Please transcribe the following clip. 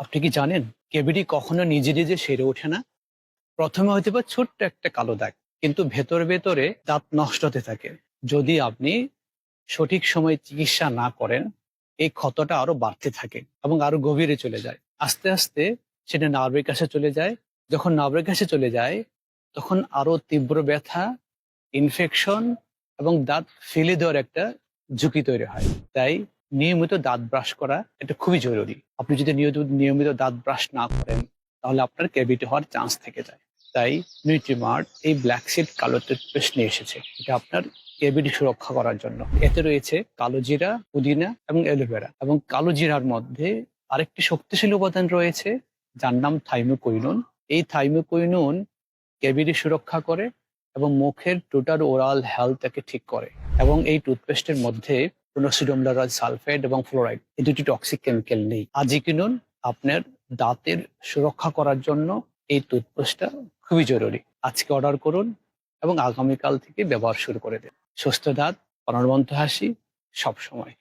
আপনি কি জানেন, কেবিডি কখনো নিজে নিজে সেরে ওঠে না? প্রথমে হয়তো বা ছোট্ট একটা কালো দাগ, কিন্তু ভেতর ভেতরে দাঁত নষ্ট হতে থাকে। যদি আপনি সঠিক সময়ে চিকিৎসা না করেন, এই ক্ষতটা আরও বাড়তে থাকে এবং আরও গভীরে চলে যায়। আস্তে আস্তে সেটা নার্ভের কাছে চলে যায়। যখন নার্ভের কাছে চলে যায়, তখন আরও তীব্র ব্যথা ইনফেকশন এবং দাঁত ফেলে দেওয়ার একটা ঝুঁকি তৈরি হয়। তাই নিয়মিত দাঁত ব্রাশ করা এটা খুবই জরুরি। আপনি যদি নিয়মিত নিয়মিত দাঁত ব্রাশ না করেন, তাহলে আপনার ক্যাভিটি হওয়ার চান্স থেকে যায়। তাই নিউট্রিমার্ট এই ব্ল্যাক সিড কালো টুথপেস্ট নিয়ে এসেছে। এটা আপনার ক্যাভিটি সুরক্ষা করার জন্য। এতে রয়েছে কালো জিরা, পুদিনা এবং অ্যালোভেরা। এবং কালো জিরার মধ্যে আরেকটি শক্তিশালী উপাদান রয়েছে, যার নাম থাইমোকোইনুন এই থাইমোকোইনুন ক্যাভিটি সুরক্ষা করে এবং মুখের টোটাল ওরাল হেলথটাকে ঠিক করে। এবং এই টুথপেস্টের মধ্যে প্রোনোসিডোমলারাল সালফেট এবং ফ্লোরাইড। এই দুটি টক্সিক কেমিক্যাল নেই। আজই কিনুন আপনার দাঁতের সুরক্ষা করার জন্য এই টুথপেস্টটা খুবই জরুরি। আজকে অর্ডার করুন এবং আগামীকাল থেকে ব্যবহার শুরু করে দেন। সুস্থ দাঁত, প্রাণবন্ত হাসি সব সময়